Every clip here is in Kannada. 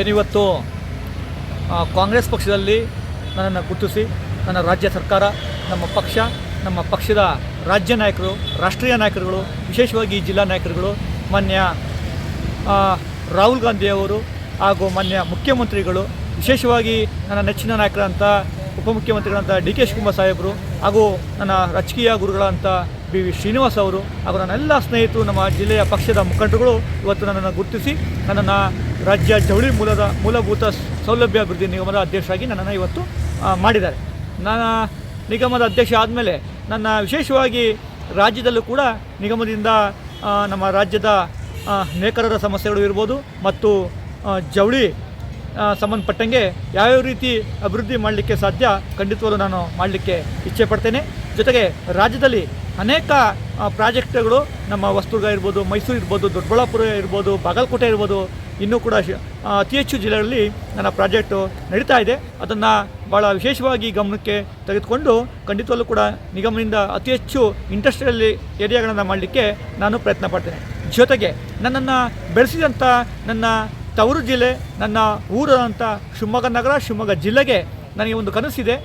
ಏನಿವತ್ತು ಕಾಂಗ್ರೆಸ್ ಪಕ್ಷದಲ್ಲಿ ನನ್ನನ್ನು ಗುರುತಿಸಿ, ನನ್ನ ರಾಜ್ಯ ಸರ್ಕಾರ, ನಮ್ಮ ಪಕ್ಷ, ನಮ್ಮ ಪಕ್ಷದ ರಾಜ್ಯ ನಾಯಕರು, ರಾಷ್ಟ್ರೀಯ ನಾಯಕರುಗಳು, ವಿಶೇಷವಾಗಿ ಜಿಲ್ಲಾ ನಾಯಕರುಗಳು, ಮಾನ್ಯ ರಾಹುಲ್ ಗಾಂಧಿ ಅವರು ಹಾಗೂ ಮಾನ್ಯ ಮುಖ್ಯಮಂತ್ರಿಗಳು, ವಿಶೇಷವಾಗಿ ನನ್ನ ನೆಚ್ಚಿನ ನಾಯಕರಂಥ ಉಪಮುಖ್ಯಮಂತ್ರಿಗಳಂಥ ಡಿ ಕೆ ಶಿವಕುಮಾರ್ ಸಾಹೇಬರು ಹಾಗೂ ನನ್ನ ರಾಜಕೀಯ ಗುರುಗಳಂಥ ಬಿ ವಿ ಶ್ರೀನಿವಾಸ್ ಅವರು ಹಾಗೂ ನನ್ನ ಎಲ್ಲ ಸ್ನೇಹಿತರು, ನಮ್ಮ ಜಿಲ್ಲೆಯ ಪಕ್ಷದ ಮುಖಂಡರುಗಳು ಇವತ್ತು ನನ್ನನ್ನು ಗುರುತಿಸಿ, ನನ್ನನ್ನು ರಾಜ್ಯ ಜವಳಿ ಮೂಲದ ಮೂಲಭೂತ ಸೌಲಭ್ಯ ಅಭಿವೃದ್ಧಿ ನಿಗಮದ ಅಧ್ಯಕ್ಷರಾಗಿ ನನ್ನನ್ನು ಇವತ್ತು ಮಾಡಿದ್ದಾರೆ. ನಾನು ನಿಗಮದ ಅಧ್ಯಕ್ಷ ಆದಮೇಲೆ ನನ್ನ ವಿಶೇಷವಾಗಿ ರಾಜ್ಯದಲ್ಲೂ ಕೂಡ ನಿಗಮದಿಂದ ನಮ್ಮ ರಾಜ್ಯದ ನೇಕರರ ಸಮಸ್ಯೆಗಳು ಇರ್ಬೋದು ಮತ್ತು ಜವಳಿ ಸಂಬಂಧಪಟ್ಟಂಗೆ ಯಾವ್ಯಾವ ರೀತಿ ಅಭಿವೃದ್ಧಿ ಮಾಡಲಿಕ್ಕೆ ಸಾಧ್ಯ ಖಂಡಿತವಾಗಲೂ ನಾನು ಮಾಡಲಿಕ್ಕೆ ಇಚ್ಛೆ ಪಡ್ತೇನೆ. ಜೊತೆಗೆ ರಾಜ್ಯದಲ್ಲಿ ಅನೇಕ ಪ್ರಾಜೆಕ್ಟ್ಗಳು ನಮ್ಮ ವಸ್ತುಗ ಇರ್ಬೋದು, ಮೈಸೂರು ಇರ್ಬೋದು, ದೊಡ್ಡಬಳ್ಳಾಪುರ ಇರ್ಬೋದು, ಬಾಗಲಕೋಟೆ ಇರ್ಬೋದು ಇನ್ನೂ ಕೂಡ ಅತಿ ಹೆಚ್ಚು ಜಿಲ್ಲೆಗಳಲ್ಲಿ ನನ್ನ ಪ್ರಾಜೆಕ್ಟು ನಡೀತಾ ಇದೆ. ಅದನ್ನು ಭಾಳ ವಿಶೇಷವಾಗಿ ಗಮನಕ್ಕೆ ತೆಗೆದುಕೊಂಡು ಖಂಡಿತವಲ್ಲೂ ಕೂಡ ನಿಗಮದಿಂದ ಅತಿ ಹೆಚ್ಚು ಇಂಡಸ್ಟ್ರಿಯಲ್ ಏರಿಯಾಗಳನ್ನು ಮಾಡಲಿಕ್ಕೆ ನಾನು ಪ್ರಯತ್ನ ಪಡ್ತೇನೆ. ಜೊತೆಗೆ ನನ್ನನ್ನು ಬೆಳೆಸಿದಂಥ ನನ್ನ ತವರು ಜಿಲ್ಲೆ, ನನ್ನ ಊರಾದಂಥ ಶಿವಮೊಗ್ಗ ನಗರ, ಶಿವಮೊಗ್ಗ ಜಿಲ್ಲೆಗೆ ನನಗೆ ಒಂದು ಕನಸಿದೆ.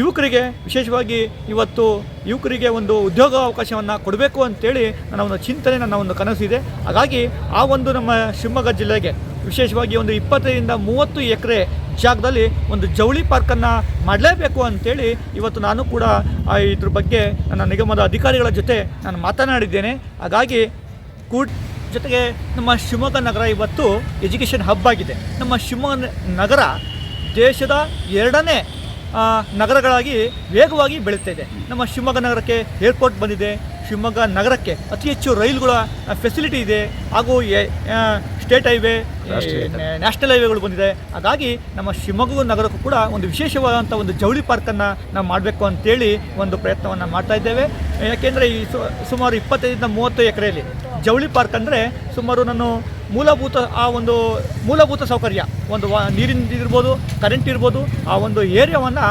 ಯುವಕರಿಗೆ, ವಿಶೇಷವಾಗಿ ಇವತ್ತು ಯುವಕರಿಗೆ ಒಂದು ಉದ್ಯೋಗ ಅವಕಾಶವನ್ನು ಕೊಡಬೇಕು ಅಂತೇಳಿ ನನ್ನ ಒಂದು ಚಿಂತನೆ, ನನ್ನ ಒಂದು ಕನಸಿದೆ ಹಾಗಾಗಿ ಆ ಒಂದು ನಮ್ಮ ಶಿವಮೊಗ್ಗ ಜಿಲ್ಲೆಗೆ, ವಿಶೇಷವಾಗಿ ಒಂದು ಇಪ್ಪತ್ತರಿಂದ ಮೂವತ್ತು ಎಕರೆ ಜಾಗದಲ್ಲಿ ಒಂದು ಜವಳಿ ಪಾರ್ಕನ್ನು ಮಾಡಲೇಬೇಕು ಅಂತೇಳಿ ಇವತ್ತು ನಾನು ಕೂಡ ಇದ್ರ ಬಗ್ಗೆ ನನ್ನ ನಿಗಮದ ಅಧಿಕಾರಿಗಳ ಜೊತೆ ನಾನು ಮಾತನಾಡಿದ್ದೇನೆ. ಹಾಗಾಗಿ ಕೂಡ ಜೊತೆಗೆ ನಮ್ಮ ಶಿವಮೊಗ್ಗ ನಗರ ಇವತ್ತು ಎಜುಕೇಷನ್ ಹಬ್ ಆಗಿದೆ. ನಮ್ಮ ಶಿವಮೊಗ್ಗ ನಗರ ದೇಶದ ಎರಡನೇ ನಗರಗಳಾಗಿ ವೇಗವಾಗಿ ಬೆಳೀತಾ ಇದೆ ನಮ್ಮ ಶಿವಮೊಗ್ಗ ನಗರಕ್ಕೆ ಏರ್ಪೋರ್ಟ್ ಬಂದಿದೆ. ಶಿವಮೊಗ್ಗ ನಗರಕ್ಕೆ ಅತಿ ಹೆಚ್ಚು ರೈಲುಗಳ ಫೆಸಿಲಿಟಿ ಇದೆ. ಹಾಗೂ ಸ್ಟೇಟ್ ಹೈವೇ ನ್ಯಾಷನಲ್ ಹೈವೇಗಳು ಬಂದಿದೆ. ಹಾಗಾಗಿ ನಮ್ಮ ಶಿವಮೊಗ್ಗ ನಗರಕ್ಕೂ ಕೂಡ ಒಂದು ವಿಶೇಷವಾದಂಥ ಒಂದು ಜವಳಿ ಪಾರ್ಕನ್ನು ನಾವು ಮಾಡಬೇಕು ಅಂತೇಳಿ ಒಂದು ಪ್ರಯತ್ನವನ್ನು ಮಾಡ್ತಾ ಇದ್ದೇವೆ. ಯಾಕೆಂದರೆ ಈ ಸುಮಾರು ಇಪ್ಪತ್ತೈದರಿಂದ ಮೂವತ್ತು ಎಕರೆಯಲ್ಲಿ ಜವಳಿ ಪಾರ್ಕ್ ಅಂದರೆ ಸುಮಾರು ನಾನು ಮೂಲಭೂತ ಆ ಒಂದು ಮೂಲಭೂತ ಸೌಕರ್ಯ, ಒಂದು ವಾ ನೀರಿನ ಇರ್ಬೋದು ಕರೆಂಟ್ ಇರ್ಬೋದು, ಆ ಒಂದು ಏರಿಯಾವನ್ನು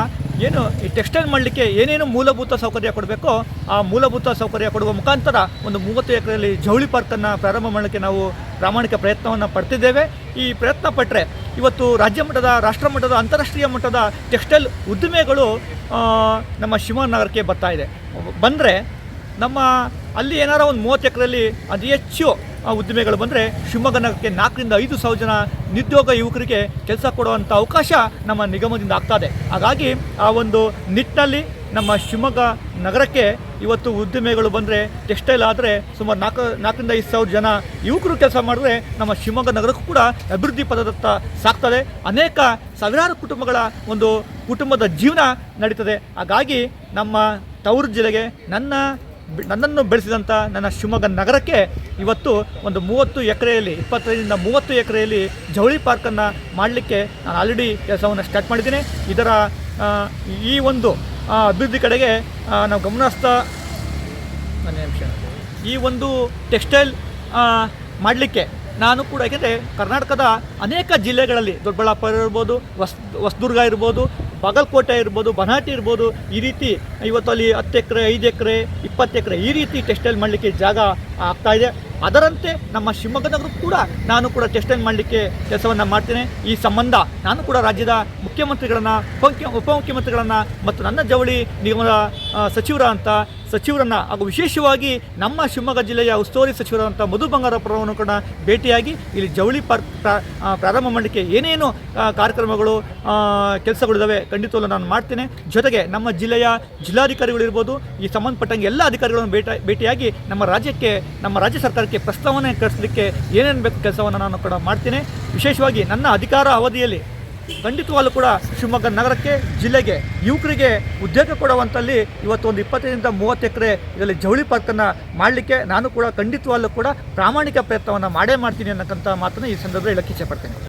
ಏನು ಈ ಟೆಕ್ಸ್ಟೈಲ್ ಮಾಡಲಿಕ್ಕೆ ಏನೇನು ಮೂಲಭೂತ ಸೌಕರ್ಯ ಕೊಡಬೇಕೋ ಆ ಮೂಲಭೂತ ಸೌಕರ್ಯ ಕೊಡುವ ಮುಖಾಂತರ ಒಂದು ಮೂವತ್ತು ಎಕರೆಯಲ್ಲಿ ಜವಳಿ ಪಾರ್ಕನ್ನು ಪ್ರಾರಂಭ ಮಾಡಲಿಕ್ಕೆ ನಾವು ಪ್ರಾಮಾಣಿಕ ಪ್ರಯತ್ನವನ್ನು ಪಡ್ತಿದ್ದೇವೆ. ಈ ಪ್ರಯತ್ನ ಪಟ್ಟರೆ ಇವತ್ತು ರಾಜ್ಯ ಮಟ್ಟದ, ರಾಷ್ಟ್ರ ಮಟ್ಟದ, ಅಂತಾರಾಷ್ಟ್ರೀಯ ಮಟ್ಟದ ಟೆಕ್ಸ್ಟೈಲ್ ಉದ್ದಿಮೆಗಳು ನಮ್ಮ ಶಿವನಗರಕ್ಕೆ ನಗರಕ್ಕೆ ಬರ್ತಾ ಇದೆ. ಬಂದರೆ ನಮ್ಮ ಅಲ್ಲಿ ಏನಾರ ಒಂದು ಮೂವತ್ತು ಎಕರೆಯಲ್ಲಿ ಅತಿ ಹೆಚ್ಚು ಉದ್ದಿಮೆಗಳು ಬಂದರೆ ಶಿವಮೊಗ್ಗ ನಗರಕ್ಕೆ ನಾಲ್ಕರಿಂದ ಐದು ಸಾವಿರ ಜನ ನಿರುದ್ಯೋಗ ಯುವಕರಿಗೆ ಕೆಲಸ ಕೊಡುವಂಥ ಅವಕಾಶ ನಮ್ಮ ನಿಗಮದಿಂದ ಆಗ್ತದೆ ಹಾಗಾಗಿ ಆ ಒಂದು ನಿಟ್ಟಿನಲ್ಲಿ ನಮ್ಮ ಶಿವಮೊಗ್ಗ ನಗರಕ್ಕೆ ಇವತ್ತು ಉದ್ದಿಮೆಗಳು ಬಂದರೆ ಟೆಕ್ಸ್ಟೈಲ್ ಆದರೆ ಸುಮಾರು ನಾಲ್ಕು, ನಾಲ್ಕರಿಂದ ಐದು ಸಾವಿರ ಜನ ಯುವಕರು ಕೆಲಸ ಮಾಡಿದ್ರೆ ನಮ್ಮ ಶಿವಮೊಗ್ಗ ನಗರಕ್ಕೂ ಕೂಡ ಅಭಿವೃದ್ಧಿ ಪದದತ್ತ ಸಾಕ್ತದೆ. ಅನೇಕ ಸಾವಿರಾರು ಕುಟುಂಬಗಳ ಒಂದು ಕುಟುಂಬದ ಜೀವನ ನಡೀತದೆ. ಹಾಗಾಗಿ ನಮ್ಮ ತವರು ಜಿಲ್ಲೆಗೆ ನನ್ನ ನನ್ನನ್ನು ಬೆಳೆಸಿದಂಥ ನನ್ನ ಶಿವಮೊಗ್ಗ ನಗರಕ್ಕೆ ಇವತ್ತು ಒಂದು ಮೂವತ್ತು ಎಕರೆಯಲ್ಲಿ, ಇಪ್ಪತ್ತೈದರಿಂದ ಮೂವತ್ತು ಎಕರೆಯಲ್ಲಿ ಜವಳಿ ಪಾರ್ಕನ್ನು ಮಾಡಲಿಕ್ಕೆ ನಾನು ಆಲ್ರೆಡಿ ಕೆಲಸವನ್ನು ಸ್ಟಾರ್ಟ್ ಮಾಡಿದ್ದೀನಿ. ಇದರ ಈ ಒಂದು ಅಭಿವೃದ್ಧಿ ಕಡೆಗೆ ನಾವು ಗಮನ ಹರಿಸ್ತಾ ನಿಮಿಷ. ಈ ಒಂದು ಟೆಕ್ಸ್ಟೈಲ್ ಮಾಡಲಿಕ್ಕೆ ನಾನು ಕೂಡ, ಯಾಕೆಂದರೆ ಕರ್ನಾಟಕದ ಅನೇಕ ಜಿಲ್ಲೆಗಳಲ್ಲಿ ದೊಡ್ಡಬಳ್ಳಾಪುರ ಇರ್ಬೋದು, ಹೊಸ, ಹೊಸದುರ್ಗ ಇರ್ಬೋದು ಬಾಗಲಕೋಟೆ ಇರ್ಬೋದು, ಬನಾಟಿ ಇರ್ಬೋದು, ಈ ರೀತಿ ಇವತ್ತು ಅಲ್ಲಿ ಹತ್ತು ಎಕರೆ, ಐದು ಎಕರೆ, ಇಪ್ಪತ್ತು ಎಕರೆ, ಈ ರೀತಿ ಟೆಕ್ಸ್ಟೈಲ್ ಮಾಡಲಿಕ್ಕೆ ಜಾಗ ಆಗ್ತಾ ಇದೆ. ಅದರಂತೆ ನಮ್ಮ ಶಿವಮೊಗ್ಗ ನಗರ ಕೂಡ ನಾನು ಕೂಡ ಟೆಕ್ಸ್ಟೈಲ್ ಮಾಡಲಿಕ್ಕೆ ಕೆಲಸವನ್ನು ಮಾಡ್ತೇನೆ. ಈ ಸಂಬಂಧ ನಾನು ಕೂಡ ರಾಜ್ಯದ ಮುಖ್ಯಮಂತ್ರಿಗಳನ್ನು, ಉಪಮುಖ್ಯ, ಉಪಮುಖ್ಯಮಂತ್ರಿಗಳನ್ನು ಮತ್ತು ನನ್ನ ಜವಳಿ ನಿಗಮದ ಸಚಿವರ ಅಂತ, ಸಚಿವರನ್ನು ಹಾಗೂ ವಿಶೇಷವಾಗಿ ನಮ್ಮ ಶಿವಮೊಗ್ಗ ಜಿಲ್ಲೆಯ ಉಸ್ತುವಾರಿ ಸಚಿವರಾದಂಥ ಮಧು ಬಂಗಾರಪ್ಪರವನ್ನು ಕೂಡ ಭೇಟಿಯಾಗಿ ಇಲ್ಲಿ ಜವಳಿ ಪಾರ್ಕ್ ಪ್ರಾರಂಭ ಮಾಡಲಿಕ್ಕೆ ಏನೇನು ಕಾರ್ಯಕ್ರಮಗಳು ಕೆಲಸಗಳಿದ್ದಾವೆ ಖಂಡಿತವಲ್ಲೂ ನಾನು ಮಾಡ್ತೇನೆ. ಜೊತೆಗೆ ನಮ್ಮ ಜಿಲ್ಲೆಯ ಜಿಲ್ಲಾಧಿಕಾರಿಗಳಿರ್ಬೋದು, ಈ ಸಂಬಂಧಪಟ್ಟಂಗೆ ಎಲ್ಲ ಅಧಿಕಾರಿಗಳನ್ನು ಭೇಟ, ಭೇಟಿಯಾಗಿ ನಮ್ಮ ರಾಜ್ಯಕ್ಕೆ, ನಮ್ಮ ರಾಜ್ಯ ಸರ್ಕಾರಕ್ಕೆ ಪ್ರಸ್ತಾವನೆ ಕಳಿಸಲಿಕ್ಕೆ ಏನೇನು ಬೇಕು ಕೆಲಸವನ್ನು ನಾನು ಕೂಡ ಮಾಡ್ತೀನಿ. ವಿಶೇಷವಾಗಿ ನನ್ನ ಅಧಿಕಾರ ಅವಧಿಯಲ್ಲಿ ಖಂಡಿತವಾಗಲೂ ಕೂಡ ಶಿವಮೊಗ್ಗ ನಗರಕ್ಕೆ, ಜಿಲ್ಲೆಗೆ, ಯುವಕರಿಗೆ ಉದ್ಯೋಗ ಕೊಡುವಂಥಲ್ಲಿ ಇವತ್ತು ಒಂದು ಇಪ್ಪತ್ತೈದರಿಂದ ಮೂವತ್ತು ಎಕರೆ ಇದರಲ್ಲಿ ಜವಳಿ ಪಾರ್ಕನ್ನು ಮಾಡಲಿಕ್ಕೆ ನಾನು ಕೂಡ ಖಂಡಿತವಾಗಲೂ ಕೂಡ ಪ್ರಾಮಾಣಿಕ ಪ್ರಯತ್ನವನ್ನು ಮಾಡೇ ಮಾಡ್ತೀನಿ ಅನ್ನಕ್ಕಂಥ ಮಾತನ್ನು ಈ ಸಂದರ್ಭದಲ್ಲಿ ಹೇಳಕ್ಕೆ ಇಚ್ಛೆಪಡ್ತೇನೆ